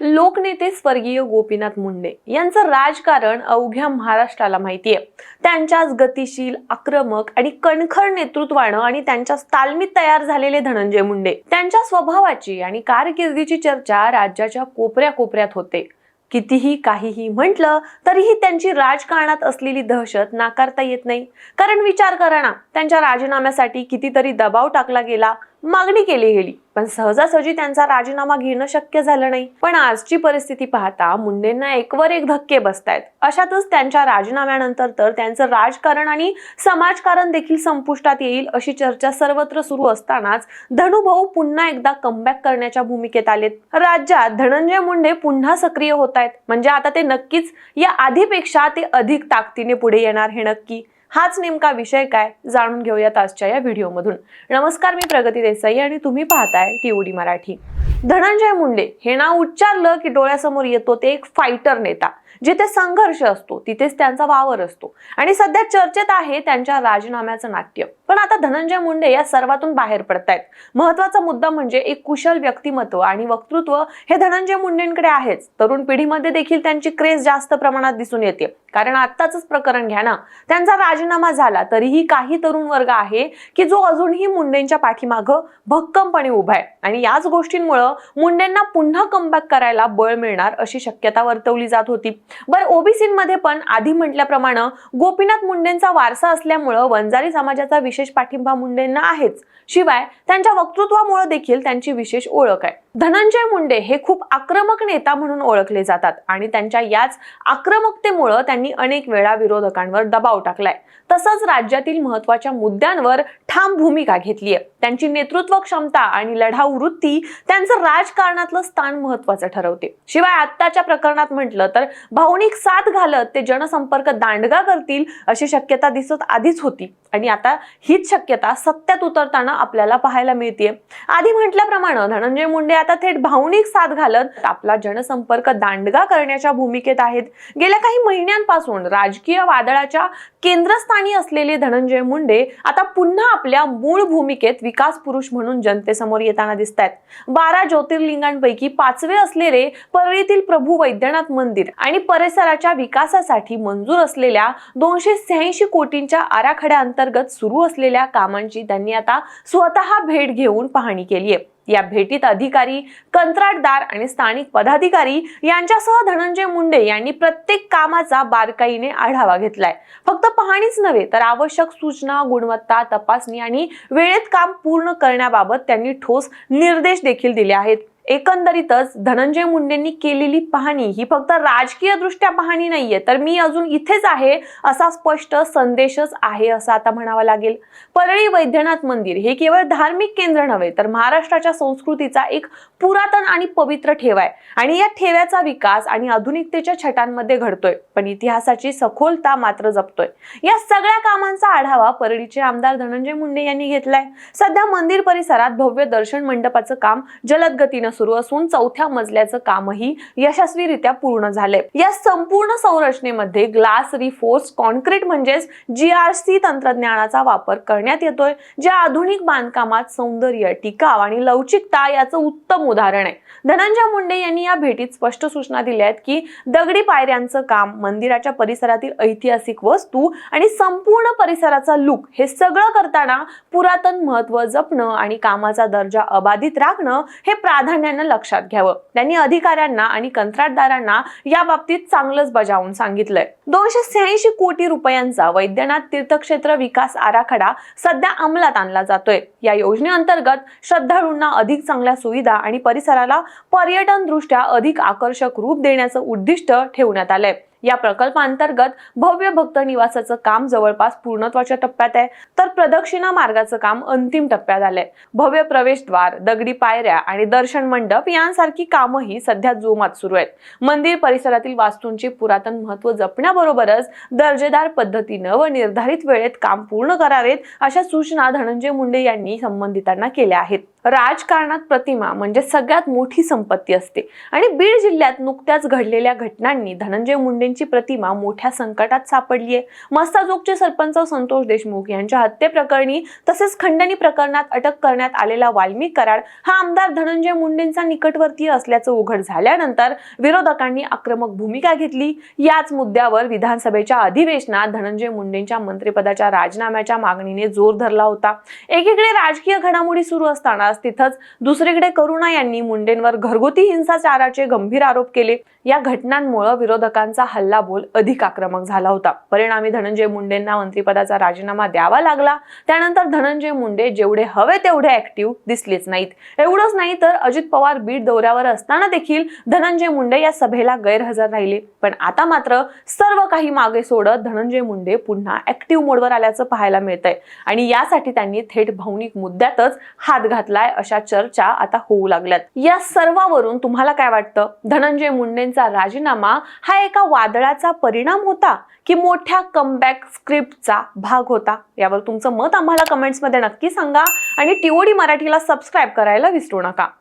लोकनेते स्वर्गीय गोपीनाथ मुंडे यांचं राजकारण अवघ्या महाराष्ट्राला माहितीये. त्यांच्याच गतिशील आक्रमक आणि कणखर नेतृत्वानं आणि त्यांच्याच तालमीत तयार झालेले धनंजय मुंडे त्यांच्या स्वभावाची आणि कारकिर्दीची चर्चा राज्याच्या कोपऱ्या कोपऱ्यात होते. कितीही काहीही म्हटलं तरीही त्यांची राजकारणात असलेली दहशत नाकारता येत नाही. कारण विचार करा ना त्यांच्या राजीनाम्यासाठी कितीतरी दबाव टाकला गेला मागणी केली गेली. पण सहजासहजी त्यांचा राजीनामा घेणं शक्य झालं नाही. पण आजची परिस्थिती पाहता मुंडेंना एकवर एक धक्के बसतायत. अशातच त्यांच्या राजीनाम्यानंतर तर त्यांचं राजकारण आणि समाजकारण देखील संपुष्टात येईल अशी चर्चा सर्वत्र सुरू असतानाच धनुभाऊ पुन्हा एकदा कमबॅक करण्याच्या भूमिकेत आलेत. राज्यात धनंजय मुंडे पुन्हा सक्रिय होत आहेत म्हणजे आता ते नक्कीच या आधीपेक्षा ते अधिक ताकदीने पुढे येणार हे नक्की. हाच नेमका विषय काय जाणून घेऊयात आजच्या या व्हिडिओमधून. नमस्कार मी प्रगती देसाई आणि तुम्ही पाहताय टीओडी मराठी. धनंजय मुंडे हे नाव उच्चारलं की डोळ्यासमोर येतो ते एक फायटर नेता. जिथे संघर्ष असतो तिथेच त्यांचा वावर असतो. आणि सध्या चर्चेत आहे त्यांच्या राजीनाम्याचं नाट्य. पण आता धनंजय मुंडे या सर्वातून बाहेर पडतायत. महत्त्वाचा मुद्दा म्हणजे एक कुशल व्यक्तिमत्व आणि वक्तृत्व हे धनंजय मुंडेंकडे आहेच. तरुण पिढीमध्ये देखील त्यांची क्रेज जास्त प्रमाणात दिसून येते. कारण आत्ताच प्रकरण घ्या ना. त्यांचा राजीनामा झाला तरीही काही तरुण वर्ग आहे की जो अजूनही मुंडेंच्या पाठीमागं भक्कमपणे उभा आहे. आणि याच गोष्टींमुळं मुंडेंना पुन्हा कमबॅक करायला बळ मिळणार अशी शक्यता वर्तवली जात होती. बरं ओबीसीमध्ये पण आधी म्हटल्याप्रमाणे गोपीनाथ मुंडेंचा वारसा असल्यामुळं वंजारी समाजाचा विशेष पाठिंबा मुंडेंना आहेच. शिवाय त्यांच्या वक्तृत्वामुळे देखील त्यांची विशेष ओळख आहे. धनंजय मुंडे हे खूप आक्रमक नेता म्हणून ओळखले जातात आणि त्यांच्या याच आक्रमकतेमुळं त्यांनी अनेक वेळा विरोधकांवर दबाव टाकलाय. तसंच राज्यातील महत्त्वाच्या मुद्द्यांवर ठाम भूमिका घेतली आहे त्यांची नेतृत्व क्षमता आणि लढाऊ वृत्ती त्यांचं राजकारणातलं स्थान महत्वाचं ठरवते. शिवाय आत्ताच्या प्रकरणात म्हटलं तर भावनिक साथ घालत ते जनसंपर्क दांडगा करतील अशी शक्यता दिसत आधीच होती. आणि आता हीच शक्यता सत्यात उतरताना आपल्याला पाहायला मिळते आधी म्हटल्याप्रमाणे धनंजय मुंडे आता थेट भावनिक साथ घालत आपला जनसंपर्क दांडगा करण्याच्या भूमिकेत आहेत. गेल्या काही महिन्यांपासून राजकीय वादळाच्या केंद्रस्थानी असलेले धनंजय मुंडे आता पुन्हा आपल्या मूळ भूमिकेत विकास पुरुष म्हणून जनतेसमोर येताना दिसत आहेत बारा ज्योतिर्लिंगांपैकी पाचवे असलेले परळीतील प्रभू वैद्यनाथ मंदिर आणि परिसराच्या विकासासाठी मंजूर असलेल्या दोनशे शहाऐंशी कोटींच्या आराखड्याअंतर्गत सुरू असलेल्या कामांची त्यांनी आता स्वतः भेट घेऊन पाहणी केली आहे या भेटीत अधिकारी कंत्राटदार आणि स्थानिक पदाधिकारी यांच्यासह धनंजय मुंडे यांनी प्रत्येक कामाचा बारकाईने आढावा घेतलाय. फक्त पाहणीच नव्हे तर आवश्यक सूचना गुणवत्ता तपासणी आणि वेळेत काम पूर्ण करण्याबाबत त्यांनी ठोस निर्देश देखील दिले आहेत. एकंदरीतच धनंजय मुंडेंनी केलेली पाहणी ही फक्त राजकीय दृष्ट्या पाहणी नाहीये. तर मी अजून इथेच आहे असा स्पष्ट संदेशच आहे असं आता म्हणावा लागेल. परळी वैद्यनाथ मंदिर हे केवळ धार्मिक केंद्र नव्हे तर महाराष्ट्राच्या संस्कृतीचा एक पुरातन आणि पवित्र ठेवा आहे. आणि या ठेव्याचा विकास आणि आधुनिकतेच्या छटांमध्ये घडतोय पण इतिहासाची सखोलता मात्र जपतोय. या सगळ्या कामांचा आढावा परळीचे आमदार धनंजय मुंडे यांनी घेतलाय. सध्या मंदिर परिसरात भव्य दर्शन मंडपाचं काम जलद गतीनं सुरू असून चौथ्या मजल्याचं कामही यशस्वीरित्या पूर्ण झालंय. या संपूर्ण संरचनेमध्ये ग्लास रिफोर्स कॉन्क्रीट म्हणजेच जी आर सी तंत्रज्ञानाचा वापर करण्यात येतोय जे आधुनिक बांधकामात सौंदर्य टिकाव आणि लवचिकता याचं उत्तम उदाहरण आहे. धनंजय मुंडे यांनी या भेटीत स्पष्ट सूचना दिल्या आहेत की दगडी पायऱ्यांचं काम मंदिराच्या परिसरातील ऐतिहासिक वस्तू आणि संपूर्ण परिसराचा लुक हे सगळं करताना पुरातन महत्त्व जपणं आणि कामाचा दर्जा अबाधित राखणं हे प्राधान्य प्राधान्यानं लक्षात घ्यावं. त्यांनी अधिकाऱ्यांना आणि कंत्राटदारांना या बाबतीत चांगलंच बजावून सांगितलंय. दोनशे शहाऐंशी कोटी रुपयांचा वैद्यनाथ तीर्थक्षेत्र विकास आराखडा सध्या अंमलात आणला जातोय. या योजनेअंतर्गत श्रद्धाळूंना अधिक चांगल्या सुविधा आणि परिसराला पर्यटन दृष्ट्या अधिक आकर्षक रूप देण्याचं उद्दिष्ट ठेवण्यात आलंय. या प्रकल्पांतर्गत भव्य भक्त निवासाचं काम जवळपास पूर्णत्वाच्या टप्प्यात आहे. तर प्रदक्षिणा मार्गाचं काम अंतिम टप्प्यात आलंय. भव्य प्रवेशद्वार दगडी पायऱ्या आणि दर्शन मंडप यांसारखी कामही सध्या जोमात सुरू आहेत. मंदिर परिसरातील वास्तूंचे पुरातन महत्त्व जपण्याबरोबरच दर्जेदार पद्धतीनं व निर्धारित वेळेत काम पूर्ण करावेत अशा सूचना धनंजय मुंडे यांनी संबंधितांना केल्या आहेत. राजकारणात प्रतिमा म्हणजे सगळ्यात मोठी संपत्ती असते. आणि बीड जिल्ह्यात नुकत्याच घडलेल्या घटनांनी धनंजय मुंडेंची प्रतिमा मोठ्या संकटात सापडली आहे. मस्ताजोगचे सरपंच संतोष देशमुख यांच्या हत्येप्रकरणी तसेच खंडणी प्रकरणात अटक करण्यात आलेला वाल्मिक कराड हा आमदार धनंजय मुंडेंचा निकटवर्तीय असल्याचं उघड झाल्यानंतर विरोधकांनी आक्रमक भूमिका घेतली. याच मुद्द्यावर विधानसभेच्या अधिवेशनात धनंजय मुंडेंच्या मंत्रिपदाच्या राजीनाम्याच्या मागणीने जोर धरला होता. एकीकडे राजकीय घडामोडी सुरू असताना तास तिथंच. दुसरीकडे करुणा यांनी मुंडेंवर घरगुती हिंसाचाराचे गंभीर आरोप केले. या घटनांमुळे विरोधकांचा हल्लाबोल अधिक आक्रमक झाला होता. परिणामी धनंजय मुंडेंना मंत्रिपदाचा राजीनामा द्यावा लागला. त्यानंतर धनंजय मुंडे जेवढे हवे तेवढे ऍक्टिव्ह दिसलेच नाहीत. एवढंच नाही तर अजित पवार बीड दौऱ्यावर असताना देखील धनंजय मुंडे या सभेला गैरहजर राहिले. पण आता मात्र सर्व काही मागे सोडत धनंजय मुंडे पुन्हा ऍक्टिव्ह मोडवर आल्याचं पाहायला मिळतंय. आणि यासाठी त्यांनी थेट भावनिक मुद्द्यातच हात घातलाय अशा चर्चा आता होऊ लागल्यात. या सर्वावरून तुम्हाला काय वाटतं? धनंजय यांचा राजीनामा हा एका वादळाचा परिणाम होता की मोठ्या कमबॅक स्क्रिप्टचा भाग होता. यावर तुमचं मत आम्हाला कमेंट्समध्ये नक्की सांगा आणि टीओडी मराठीला सबस्क्राईब करायला विसरू नका.